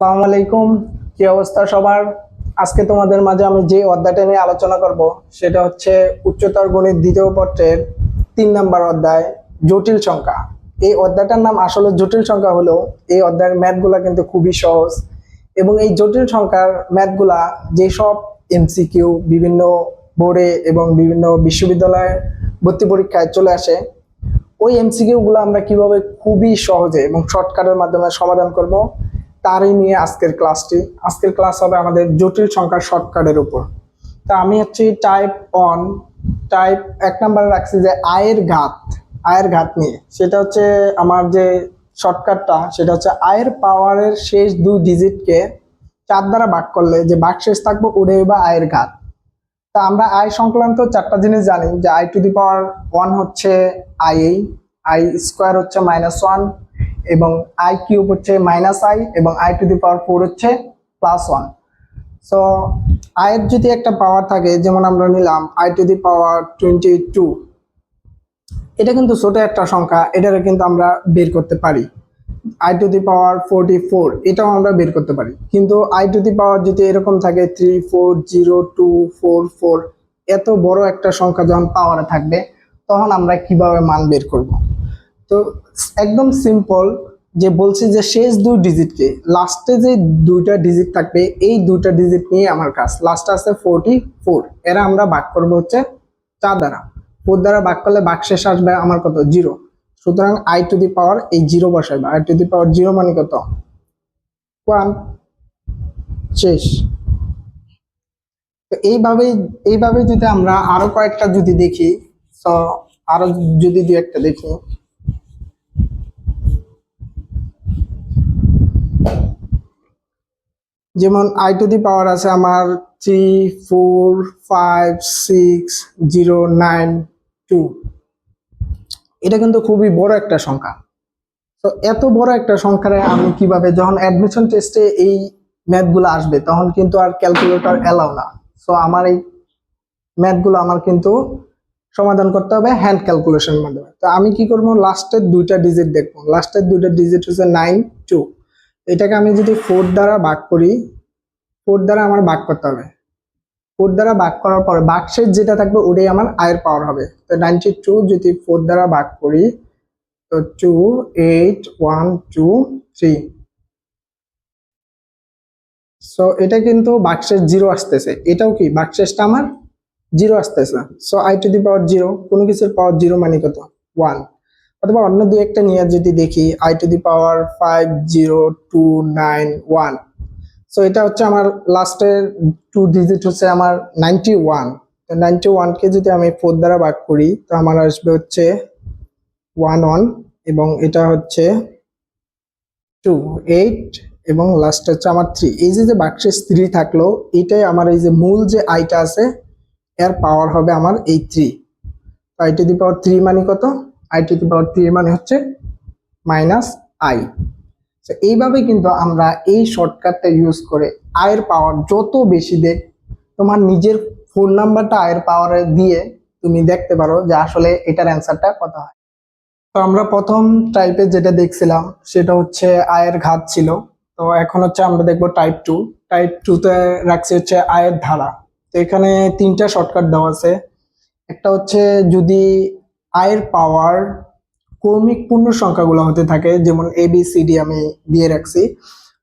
আসসালামু আলাইকুম। কি অবস্থা সবার? আজকে তোমাদের মাঝে আমি যে অধ্যায়টা নিয়ে আলোচনা করব, সেটা হচ্ছে উচ্চতর গণিত দ্বিতীয় পত্রের তিন নাম্বার অধ্যায়, জটিল সংখ্যা। এই অধ্যায়টার নাম আসলে জটিল সংখ্যা হলেও এই অধ্যায়ের ম্যাথগুলা কিন্তু খুবই সহজ। এবং এই জটিল সংখ্যার ম্যাথগুলা যেসব এমসিকিউ, বিভিন্ন বোর্ডে এবং বিভিন্ন বিশ্ববিদ্যালয়ের ভর্তি পরীক্ষায় চলে আসে, ওই এমসিকিউ গুলো আমরা কীভাবে খুবই সহজে এবং শর্টকাটের মাধ্যমে সমাধান করব তারই নিয়ে আজকের ক্লাসটি আজকের ক্লাস হবে আমাদের জটিল সংখ্যার শর্টকাটের উপর। তা আমি হচ্ছে টাইপ অন টাইপ এক নম্বরে রাখছি যে আয়ের ঘাত আয়ের ঘাত নিয়ে। সেটা হচ্ছে আমার যে শর্টকাটটা সেটা হচ্ছে আয়ের পাওয়ারের শেষ দুই ডিজিটকে চার দ্বারা ভাগ করলে যে ভাগ শেষ থাকবে ওটাই বা আয়ের ঘাত। তা আমরা আয় সংক্রান্ত চারটা জিনিস জানি, যে I to the power one হচ্ছে আই আই স্কোয়ার হচ্ছে মাইনাস ওয়ান এবং আই কিউব হচ্ছে মাইনাস আই এবং I to the power four হচ্ছে প্লাস ওয়ান সো আয়ের যদি একটা পাওয়ার থাকে, যেমন আমরা নিলাম I to the power twenty two এটা কিন্তু ছোট একটা সংখ্যা এটারে কিন্তু আমরা বের করতে পারি। I to the power forty four এটাও আমরা বের করতে পারি। কিন্তু আই টু দি পাওয়ার যদি এরকম থাকে three four zero two four four এত বড় একটা সংখ্যা যখন পাওয়ারে থাকবে, তখন আমরা কীভাবে মান বের করব? তো একদম সিম্পল যে বলছি যে শেষ দুই ডিজিটকে লাস্টে যে দুইটা ডিজিট থাকবে, এই দুইটা ডিজিট নিয়ে আমার কাজ। লাস্টে আছে ফোরটি ফোর এরা আমরা ভাগ করব হচ্ছে চার দ্বারা। ফোর দ্বারা ভাগ করলে ভাগ শেষ আসবে আমার কত? জিরো সুতরাং আই টু দি পাওয়ার এই zero বসাইবে। I to the power zero মানে কত? ওয়ান শেষ। তো এইভাবেই এইভাবে যদি আমরা আরও কয়েকটা যদি দেখি তো আরও যদি দু একটা দেখি যেমন আই টু দি পাওয়ার আছে আমার three four five six zero nine two এটা কিন্তু খুবই বড় একটা সংখ্যা। তো এত বড় একটা সংখ্যারে আমি কীভাবে যখন অ্যাডমিশন টেস্টে এই ম্যাথগুলো আসবে, তখন কিন্তু আর ক্যালকুলেটর এলাও না। সো আমার এই ম্যাথগুলো আমার কিন্তু সমাধান করতে হবে হ্যান্ড ক্যালকুলেশনের মাধ্যমে। তো আমি কি করব? লাস্টের দুইটা ডিজিট দেখব। লাস্টের দুইটা ডিজিট হচ্ছে নাইন টু এটাকে আমি যদি ফোর দ্বারা ভাগ করি ফোর দ্বারা আমার ভাগ করতে হবে। ফোর দ্বারা ভাগ করার পর বাক্সের যেটা থাকবে ওটাই আমার আয়ের পাওয়ার হবে। তো নাইনটি টু যদি ফোর দ্বারা ভাগ করি, তো two eight one two three so এটা কিন্তু বাক্সের জিরো আসতেছে। এটাও কি? বাক্সেসটা আমার জিরো আসতেছে। So I to the power zero কোনো কিছুর পাওয়ার জিরো মানে কত? ওয়ান অথবা অন্য দু একটা নিয়ে যদি দেখি I to the power five zero two nine one so এটা হচ্ছে আমার লাস্টের টু ডিজিট হচ্ছে আমার নাইনটি ওয়ান নাইনটি ওয়ানকে যদি আমি ফোর দ্বারা ভাগ করি, তো আমার আসবে হচ্ছে ওয়ান ওয়ান এবং এটা হচ্ছে টু এইট এবং লাস্ট হচ্ছে আমার থ্রি এই যে যে বাক্সের থ্রি থাকল, এটাই আমার এই যে মূল যে আইটা আছে, এর পাওয়ার হবে আমার এই three I the power three মানে কত? I to the power three মানে হচ্ছে মাইনাস আই তো এইভাবে কিন্তু আমরা এই শর্টকাটটা ইউজ করে আয়ের পাওয়ার যত বেশি দেখ, তোমার নিজের ফোন নাম্বারটা আয়ের পাওয়ারে দিয়ে তুমি দেখতে পারো যে আসলে এটার অ্যান্সারটা কত হয়। তো আমরা প্রথম টাইপে যেটা দেখছিলাম, সেটা হচ্ছে আয়ের ঘাত ছিল। তো এখন হচ্ছে আমরা দেখব টাইপ টু টাইপ টুতে রাখছি হচ্ছে আয়ের ধারা। তো এখানে তিনটা শর্টকাট দেওয়া আছে। একটা হচ্ছে যদি আয়ের পাওয়ার ক্রমিক পূর্ণ সংখ্যাগুলো হতে থাকে, যেমন এ বি সি ডি আমি দিয়ে রাখছি।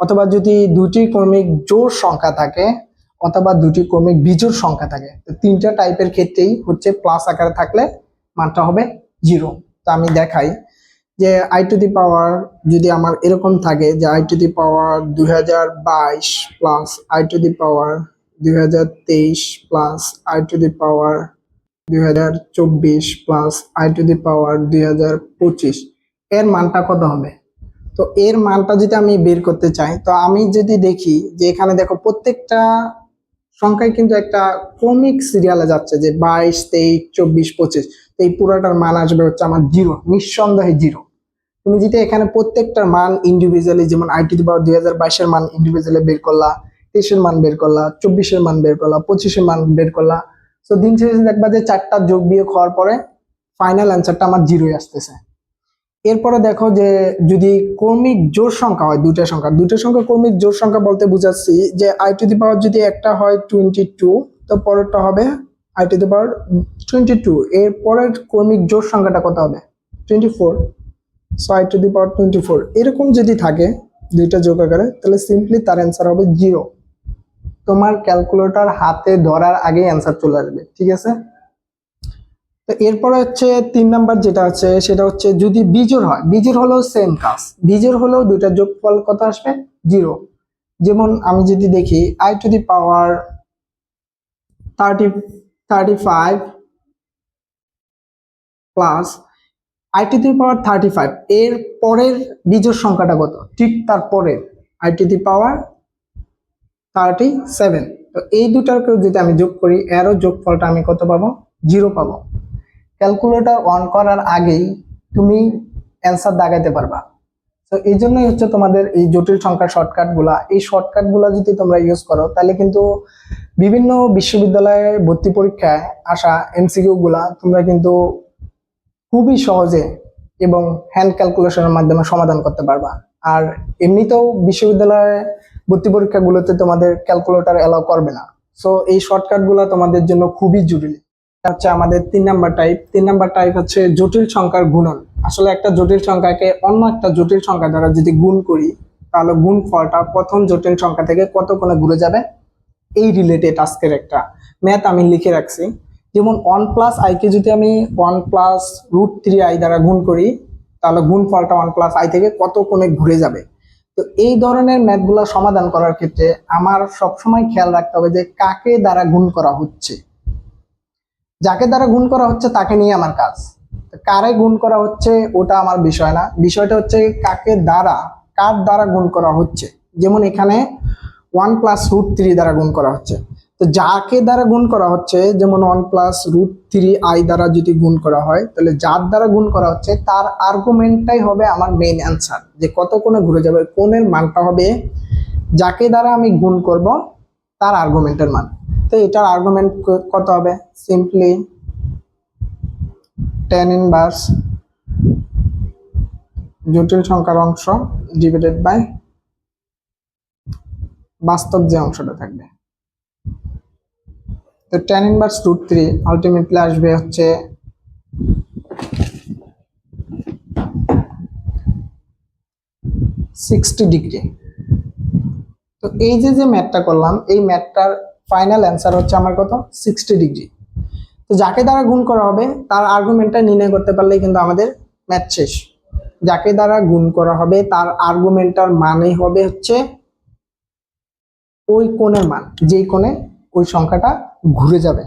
অথবা যদি দুটি ক্রমিক জোড় সংখ্যা থাকে, অথবা দুটি ক্রমিক বিজোড় সংখ্যা থাকে, তো তিনটা টাইপের ক্ষেত্রেই হচ্ছে প্লাস আকারে থাকলে মানটা হবে জিরো তো আমি দেখাই যে আই টু দি পাওয়ার যদি আমার এরকম থাকে যে আই টু দি পাওয়ার দুই হাজার বাইশ plus I to the power দুই হাজার তেইশ plus I to the power দুই হাজার চব্বিশ প্লাস আই টু পাওয়ার দুই হাজার পঁচিশ। এর মানটা কত হবে? তো এর মানটা যদি আমি বের করতে চাই, তো আমি যদি দেখি যে এখানে দেখো প্রত্যেকটা সংখ্যায় কিন্তু একটা ক্রমিক সিরিয়ালে যাচ্ছে যে বাইশ, তেইশ, চব্বিশ, পঁচিশ। তো এই পুরোটার মান আসবে হচ্ছে আমার জিরো নিঃসন্দেহে জিরো তুমি যদি এখানে প্রত্যেকটার মান ইন্ডিভিজুয়ালি যেমন আই টু পাওয়ার হাজার বাইশের মান ইন্ডিভিজুয়ালি বের করলা, তেইশের মান বের করলা, চব্বিশের মান বের করলা, পঁচিশের মান বের করলা তো দিন শেষে দেখবা যে চারটা যোগ বিয়োগ হওয়ার পরে ফাইনাল অ্যান্সারটা আমার জিরোই আসতেছে। এরপরে দেখো যে যদি ক্রমিক জোড় সংখ্যা হয় দুইটা সংখ্যা দুইটা সংখ্যা ক্রমিক জোড় সংখ্যা বলতে বুঝাচ্ছি যে আই টু দি পাওয়ার যদি একটা হয় টোয়েন্টি টু তো পরেরটা হবে I to the power twenty two এর পরের ক্রমিক জোড় সংখ্যাটা কত হবে? Twenty four so I to the power twenty four এরকম যদি থাকে দুইটা যোগ আকারে, তাহলে সিম্পলি তার অ্যান্সার হবে জিরো তোমার ক্যালকুলেটর হাতে ধরার আগে অ্যান্সার চলে আসবে, ঠিক আছে? তো এরপরে হচ্ছে তিন নাম্বার যেটা আছে, সেটা হচ্ছে যদি বিজোড় হয়, বিজোড় হলেও সেম কাজ বিজোড় হলেও দুইটা যোগফল কত আসবে? জিরো যেমন আমি যদি দেখি I to the power thirty thirty five plus I to the power thirty five এর পরের বিজোড় সংখ্যাটা কত? ঠিক তার পরের I to the power thirty seven. তো এই দুটাকে যদি আমি যোগ করি এরও যোগফলটা আমি কত পাবো? জিরো পাবো। ক্যালকুলেটর অন করার আগেই তুমি অ্যান্সার দাগাইতে পারবা। তো এই জন্যই হচ্ছে তোমাদের এই জটিল সংখ্যার শর্টকাটগুলা এই শর্টকাটগুলা যদি তোমরা ইউজ করো, তাহলে কিন্তু বিভিন্ন বিশ্ববিদ্যালয়ে ভর্তি পরীক্ষায় আসা এমসিকিউ গুলা তোমরা কিন্তু খুবই সহজে এবং হ্যান্ড ক্যালকুলেশনের মাধ্যমে সমাধান করতে পারবা। আর এমনিতেও বিশ্ববিদ্যালয়ে ভর্তি পরীক্ষাগুলোতে তোমাদের ক্যালকুলেটর অ্যালাউ করবে না। সো এই শর্টকাটগুলো তোমাদের জন্য খুবই জরুরি। হচ্ছে আমাদের তিন নাম্বার টাইপ তিন নাম্বার টাইপ হচ্ছে জটিল সংখ্যার গুণন। আসলে একটা জটিল সংখ্যাকে অন্য একটা জটিল সংখ্যা দ্বারা যদি গুণ করি, তাহলে গুণ ফলটা প্রথম জটিল সংখ্যা থেকে কত কোণে ঘুরে যাবে? এই রিলেটেড আজকের একটা ম্যাথ আমি লিখে রাখছি। যেমন ওয়ান প্লাস আইকে যদি আমি one plus root three I দ্বারা গুণ করি, তাহলে গুণ ফলটা ওয়ান প্লাস আই থেকে কত কোণে ঘুরে যাবে? তো এই ধরনের ম্যাথগুলো সমাধান করার ক্ষেত্রে আমার সবসময় খেয়াল রাখতে হবে যে কাকে দ্বারা গুণ করা হচ্ছে। যাকে দ্বারা গুণ করা হচ্ছে তাকে নিয়ে আমার কাজ। কারে গুণ করা হচ্ছে ওটা আমার বিষয় না। বিষয়টা হচ্ছে কাকে দ্বারা, কার দ্বারা গুণ করা হচ্ছে। যেমন এখানে ওয়ান প্লাস রুট থ্রি দ্বারা গুণ করা হচ্ছে। তো যাকে দ্বারা গুণ করা হচ্ছে, যেমন one plus root three I দ্বারা যদি গুণ করা হয়, তাহলে যার দ্বারা গুণ করা হচ্ছে, তার আর্গুমেন্টটাই হবে আমার মেইন অ্যান্সার যে কত কোণে ঘুরে যাবে, কোণের মানটা হবে, যাকে দ্বারা আমি গুণ করব, তার আর্গুমেন্টের মান। তো এটার আর্গুমেন্ট কত হবে? সিম্পলি টেন ইনভার্স জটিল সংখ্যার অংশ ডিভাইডেড বাই বাস্তব যে অংশটা থাকবে। তো ten inverse root three ultimately আসবে হচ্ছে সিক্সটি ডিগ্রি তো এই যে যে ম্যাথটা করলাম, এই ম্যাথটার ফাইনাল অ্যান্সার হচ্ছে আমার কত? সিক্সটি ডিগ্রি তো যাকে দ্বারা গুণ করা হবে, তার আর্গুমেন্টটা নির্ণয় করতে পারলেই কিন্তু আমাদের ম্যাথ শেষ। যাকে দ্বারা গুণ করা হবে, তার আর্গুমেন্টটার মানেই হবে হচ্ছে ওই কোণের মান, যেই কোণে ওই সংখ্যাটা ঘুরে যাবে।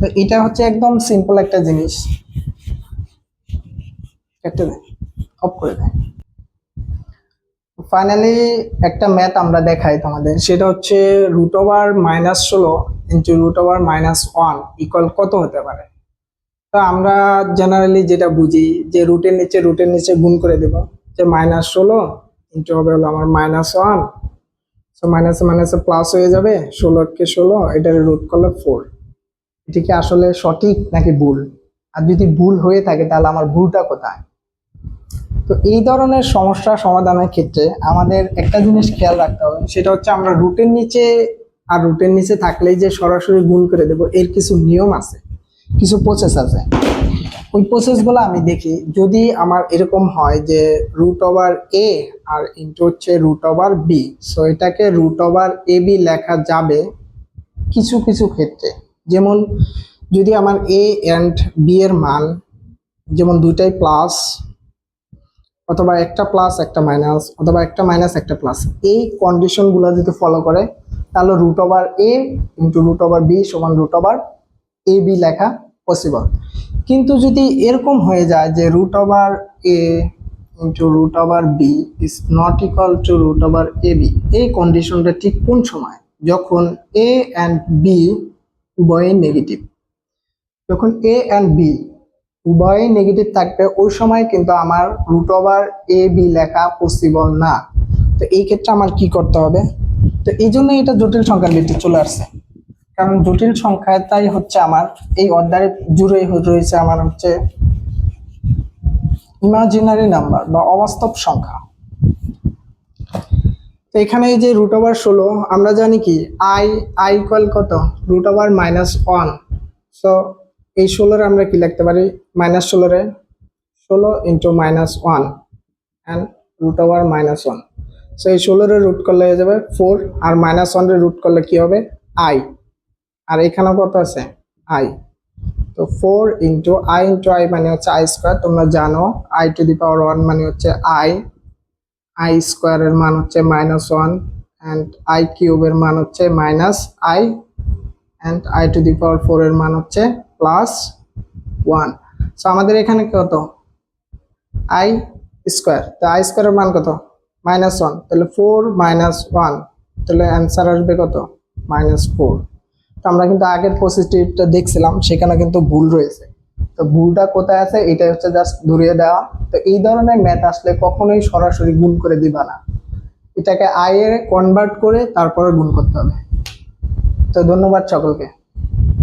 তো এটা হচ্ছে একদম সিম্পল একটা জিনিস। কেটে দেয় অফ করে দেয়। ফাইনালি একটা ম্যাথ আমরা দেখাই তোমাদের। সেটা হচ্ছে রুট ওভার মাইনাস ষোলো into root over minus one equal কত হতে পারে? তো আমরা জেনারেলি যেটা বুঝি যে রুটের নিচে রুটের নিচে গুণ করে দেব। যে মাইনাস ষোলো ইন্টু হবে হলো আমার মাইনাস ওয়ান সো মাইনাসে মাইনাসে প্লাস হয়ে যাবে, ষোলো কে ষোলো, এটার রুট করলে ফোর এটি কি আসলে সঠিক নাকি ভুল? আর যদি ভুল হয়ে থাকে তাহলে আমার ভুলটা কোথায়? তো এই ধরনের সমস্যা সমাধানের ক্ষেত্রে আমাদের একটা জিনিস খেয়াল রাখতে হবে, সেটা হচ্ছে আমরা রুটের নিচে আর রুটের নিচে থাকলেই যে সরাসরি গুণ করে দেব, এর কিছু নিয়ম আছে, কিছু প্রসেস আছে। ওই প্রসেসগুলো আমি দেখি, যদি আমার এরকম হয় যে রুট ওভার এ আর ইন্টু হচ্ছে রুট ওভার বি সো এটাকে রুট ওভার এ বি লেখা যাবে কিছু কিছু ক্ষেত্রে। যেমন, যদি আমার এ অ্যান্ড বি এর মান যেমন দুইটাই প্লাস অথবা একটা প্লাস একটা মাইনাস অথবা একটা মাইনাস একটা প্লাস এই কন্ডিশনগুলো যদি ফলো করে, তাহলে root over A into root over B সমান রুট ওভার এ বি লেখা পসিবল কিন্তু যদি এরকম হয়ে যায় যে root over A into root over B is not equal to root over A B এই কন্ডিশনটা ঠিক কোন সময়? যখন এ অ্যান্ড বি উভয়ই নেগেটিভ যখন এ অ্যান্ড বি উভয়ই নেগেটিভ থাকবে, ওই সময় কিন্তু আমার রুট ওভার এ বি লেখা পসিবল না। তো এই ক্ষেত্রে আমার কি করতে হবে? তো এই জন্য এটা জটিল সংখ্যার ভিত্তি চলে আসছে। কারণ জটিল সংখ্যাটাই হচ্ছে আমার, এই অধ্যায়ের জুড়ে রয়েছে আমার হচ্ছে ইমাজিনারি নাম্বার বা অবাস্তব সংখ্যা। তো এখানে এই যে রুট ওভার ষোলো, আমরা জানি কি আই আই ইকুয়াল কত? Root over minus one so এই ষোলোরে আমরা কি লিখতে পারি? মাইনাস ষোলোরে ষোলো into minus one and root over minus one so এই ষোলোরে রুট করলে হয়ে যাবে ফোর আর মাইনাস ওয়ানের রুট করলে কি হবে? আই আর এখানে কত আছে? আই তো four into i into i মানে হচ্ছে আই স্কোয়ার তোমরা জানো। I to the power one মানে হচ্ছে আই আই স্কোয়ারের মান হচ্ছে মাইনাস ওয়ান অ্যান্ড আই কিউবের মান হচ্ছে minus i and i to the power four এর মান হচ্ছে প্লাস ওয়ান সো আমাদের এখানে কত? আই স্কোয়ার তো আই স্কোয়ারের মান কত? মাইনাস ওয়ান তাহলে ফোর মাইনাস ওয়ান তাহলে অ্যান্সার আসবে কত? মাইনাস ফোর তো আমরা কিন্তু আগের প্রসেসটিটা দেখছিলাম, সেখানে কিন্তু ভুল রয়েছে। তো ভুলটা কোথায় আছে? এটা হচ্ছে জাস্ট ধরিয়ে দেওয়া। তো এই ধরনের ম্যাথ আসলে কখনোই সরাসরি গুণ করে দিবা না। এটাকে এ কনভার্ট করে তারপরে গুণ করতে হবে। তো ধন্যবাদ সকলকে।